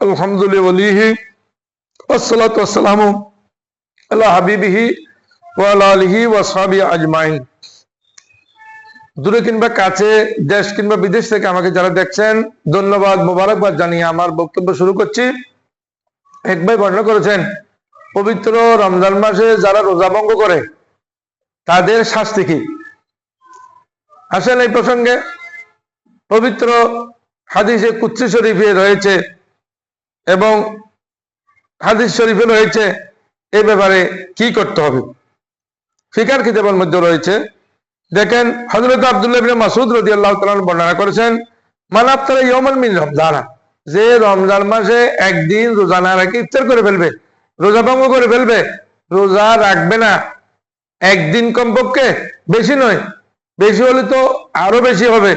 আলহামদুলিল্লাহ والصلاة والسلام على حبيبه وعلى آله وصحبه أجمعين দূরে কিংবা কাছে দেশ কিংবা বিদেশ থেকে আমাকে যারা দেখছেন ধন্যবাদ মোবারকবাদ জানিয়ে আমার বক্তব্য শুরু করছি এক ভাই বর্ণনা করেছেন পবিত্র রমজান মাসে যারা রোজা ভঙ্গ করে তাদের শাস্তি কি আসেন এই প্রসঙ্গে পবিত্র হাদিসে কুচ্ছি শরীফে রয়েছে এবং হাদিস শরীফে রয়েছে এ ব্যাপারে কি করতে হবে? ফিকার কিতাবের মধ্যে রয়েছে, দেখেন হজরত আব্দুল্লাহ মাসুদ রাদিয়াল্লাহু তাআলা বর্ণনা করেছেন মানাব তারা ইয়মান মিন রমজান যে রমজান মাসে একদিন রোজা না রেখে ইফতার করে ফেলবে, রোজা ভঙ্গ করে ফেলবে, রোজা রাখবে না। একদিন কমপক্ষে বেশি নয়, বেশি হলে তো আরও বেশি হবে।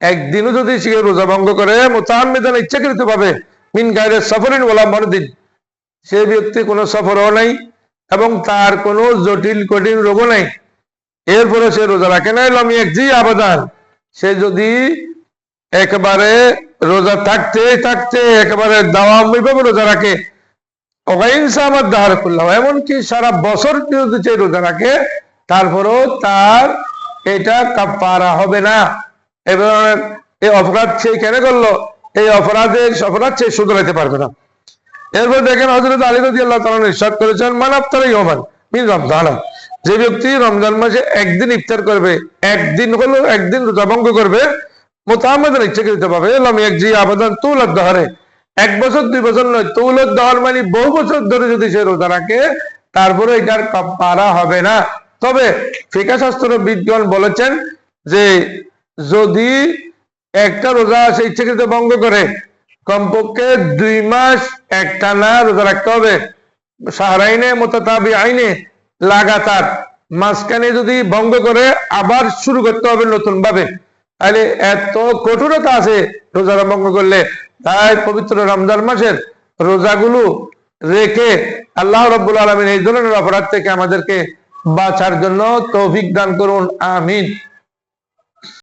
একদিনও যদি সে রোজা ভঙ্গ করে, মোতাহাম্মেদান ইচ্ছাকৃত ভাবে মিন গায়ের সফরিন বলা মরদিন। সে ব্যক্তি কোনো সফরও নাই এবং তার কোনো জটিল, কঠিন রোগও নাই। এরপরে সে রোজা রাখে নাই, লমি এক জি আবেদন। সে যদি একেবারে রোজা থাকতে থাকতে একেবারে দাওয়ামি ভাবে রোজা রাখে আমার দাহার করলাম এমনকি সারা বছর যদি সে রোজা রাখে, তারপরেও তার এটা কাপারা হবে না। এবার এই অপরাধ সে কেন করল? এই অপরাধের অপরাধ সে শুধরাইতে পারবে না। এরপর দেখেন হজরত আলী রদি আল্লাহ তালা ইরশাদ করেছেন মানাব তারাই হবেন মিন রমজান। যে ব্যক্তি রমজান মাসে একদিন ইফতার করবে, একদিন হলো একদিন রোজা ভঙ্গ করবে, মোতামেদের ইচ্ছাকৃত পাবে এলাম এক জি আবেদন তুলত দহারে। এক বছর, দুই বছর নয় তৌলত দহর মানে বহু বছর ধরে যদি সে রোজা রাখে, তারপরে এটার পারা হবে না। তবে ফিকা শাস্ত্র বিজ্ঞান বলেছেন যে যদি একটা রোজা সে ইচ্ছাকৃত ভঙ্গ করে। কমপক্ষে দুই মাস একটানা রোজা রাখতে হবে। সাহারাইনে মোতাবি আইনে লাগাতার মাঝখানে যদি ভঙ্গ করে আবার শুরু করতে হবে নতুন ভাবে তাহলে এত কঠোরতা আছে রোজা ভঙ্গ করলে। তাই পবিত্র রমজান মাসের রোজাগুলো রেখে আল্লাহ রব্বুল আলমিন এই ধরনের অপরাধ থেকে আমাদেরকে বাঁচার জন্য তৌফিক দান করুন, আমিন।